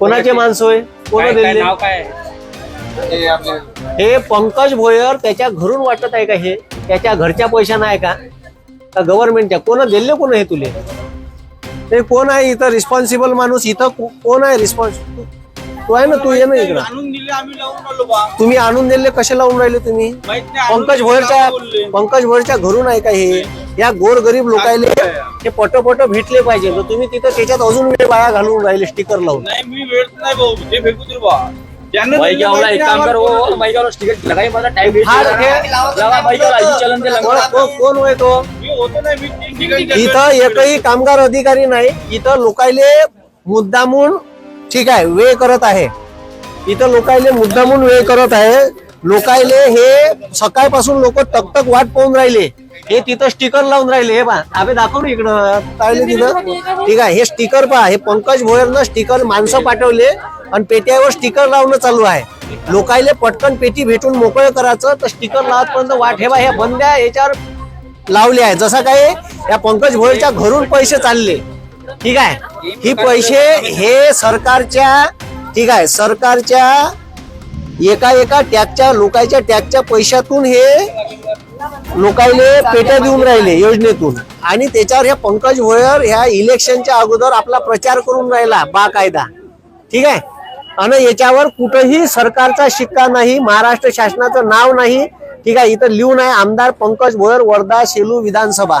कोणाचे माणसं होय? कोण दिले नाव काय आहे? ते आपले हे पंकज भोयर त्याच्या घरून वाटत आहे का हे? त्याच्या घरच्या पैशा नाही का? का गव्हर्नमेंटच्या कोण दिले कोण हे तुले? ते कोण आहे इथं रिस्पॉन्सिबल माणूस? इथं कोण आहे रिस्पॉन्स तू आहे ना तू ये ना इकडं. तुम्ही आणून दिले कसे लावून राहिले तुम्ही? पंकज भोयरच्या. पंकज भोयरच्या घरून आहे का हे? या गोरगरीब लोकायले हे पटपट भेटले पाहिजे. तर तुम्ही तिथं त्याच्यात अजून वेळ वाया घालून राहिले स्टिकर लावून. मी वेळ नाही भाऊ. ते फेकू दे बा. वो कोण- हा, हे- होय तो? इथं एकही कामगार अधिकारी नाही. इथं लोकायले मुद्दामून ठीक आहे वेळ करत आहे. इथं लोकायले मुद्दामून वेळ करत आहे. लोकायले हे सकाळपासून लोक टकटक वाट पाहून राहिले. हे तिथं स्टिकर लावून राहिले. हे बा आम्ही दाखव इकडं. पाहिले तिथं? ठीक आहे हे स्टिकर पहा हे पंकज भोयरनं स्टिकर माणसं पाठवले आणि पेट्यावर स्टिकर लावणं चालू आहे. लोकायले पटकन पेटी भेटून मोकळं करायचं तर स्टिकर लावतपर्यंत वाट हे बा हे बंद्या याच्यावर लावले आहे जसं काय या पंकज भोयरच्या घरून पैसे चालले. ठीक आहे ही पैसे हे सरकारच्या ठीक आहे. सरकारच्या एका एका टॅगच्या लोकांच्या टॅगच्या पैशातून हे लोकांले पेट्या देऊन राहिले योजनेतून. आणि त्याच्यावर ह्या पंकज भोयर ह्या इलेक्शनच्या अगोदर आपला प्रचार करून राहिला बा कायदा ठीक आहे? आणि याच्यावर कुठंही सरकारचा शिक्का नाही महाराष्ट्र शासनाचं नाव नाही. ठीक आहे इथं लिहून आहे आमदार पंकज भोयर वर्धा सेलू विधानसभा.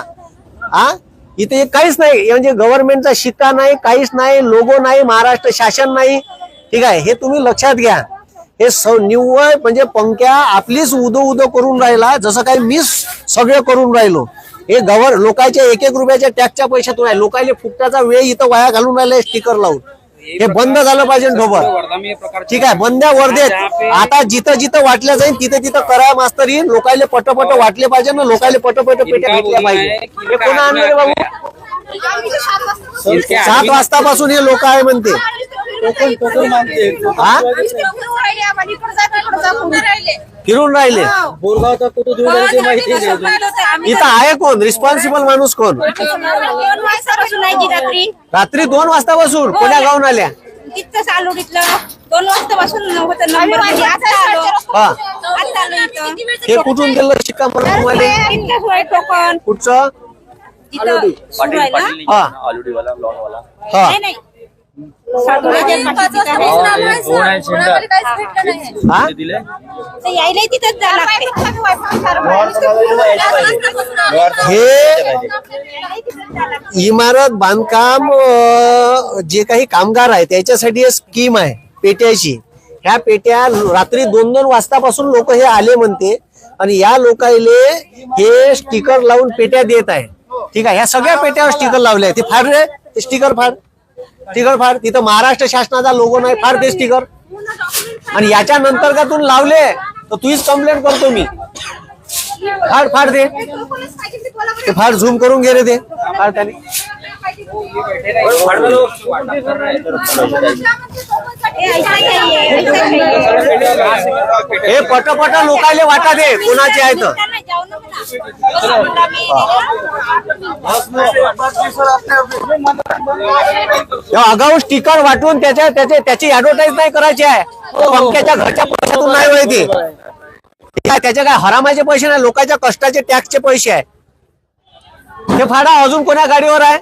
हा? इथे काहीच नाही म्हणजे गव्हर्नमेंटचा शिक्का नाही काहीच नाही लोगो नाही महाराष्ट्र शासन नाही. ठीक आहे हे तुम्ही लक्षात घ्या. हे स- निव्वळ म्हणजे पंक्या आपलीच उदो उदो करून राहिला जसं काही मीच सगळं करून राहिलो. हे गव्हर लोकांच्या एक एक रुपयाच्या टॅक्सच्या पैशातून आहे. लोकांना फुकटाचा वेळ इथं वाया घालून राहिला स्टिकर लावून. हे बंद झालं पाहिजे ढोबर ठीक आहे बंद्या वर्धेत. आता जिथं जिथं वाटल्या जाईल तिथे तिथं करा मास्तर. येईल लोकायले पटपट वाटले पाहिजे ना लोकायले पटपट पेट्या घेतल्या पाहिजे. हे कोण आणलं बाबू? सात वाजतापासून हे लोक आहे म्हणते. हा. फिरून राहिले कुठं ते माहिती आहे इथं आहे कोण? रिस्पॉन्सिबल माणूस कोण? रात्री. रात्री दोन वाजतापासून. कोण्या गावून आल्या? तिथं चालू घेतलं. दोन वाजतापासून होतं नंबरमध्ये. आता आलो. हा. आता आलो इथं. हे कुठून गेलं? शिक्का मला तुम्हाला टोकन. कुठचं? तिथं सुरू आहे ना? हा. आलूडी वाला लॉन वाला हा. नाही नाही. हा. दिले? तर यायला तिथंच जा लागते. हे इमारत बांधकाम जे काही कामगार आहे त्याच्यासाठी एक स्कीम आहे पेट्याची. ह्या पेट्या रात्री दोन दोन वाजतापासून लोक हे आले म्हणते. आणि या लोकायले हे स्टिकर लावून पेट्या देत आहे ठीक आहे? ह्या सगळ्या पेट्यावर स्टिकर लावले आहे ते फाड रे? ते स्टिकर फाड स्टिकर फाड तिथं महाराष्ट्र शासनाचा लोगो नाही फाड ते स्टिकर आणि याच्या नंतर का तू लावले? तर तुझीच कंप्लेंट करतो मी. फाड फाड दे. ते फार झूम करून घे रे ते. फार त्याने. हे पटपट लोकायले वाटा दे कोणाचे आहे तर. हे. आगाऊ स्टिकर वाटून त्याच्या त्याचे त्याची ऍडव्हर्टाईज नाही करायची आहे. पंख्याच्या घरच्या पैशातून नाही माहिती त्याचे काय हरामाचे पैसे नाही लोकांच्या कष्टाचे टॅक्सचे पैसे आहे. हे फाडा अजून कोण्या गाडीवर आहे?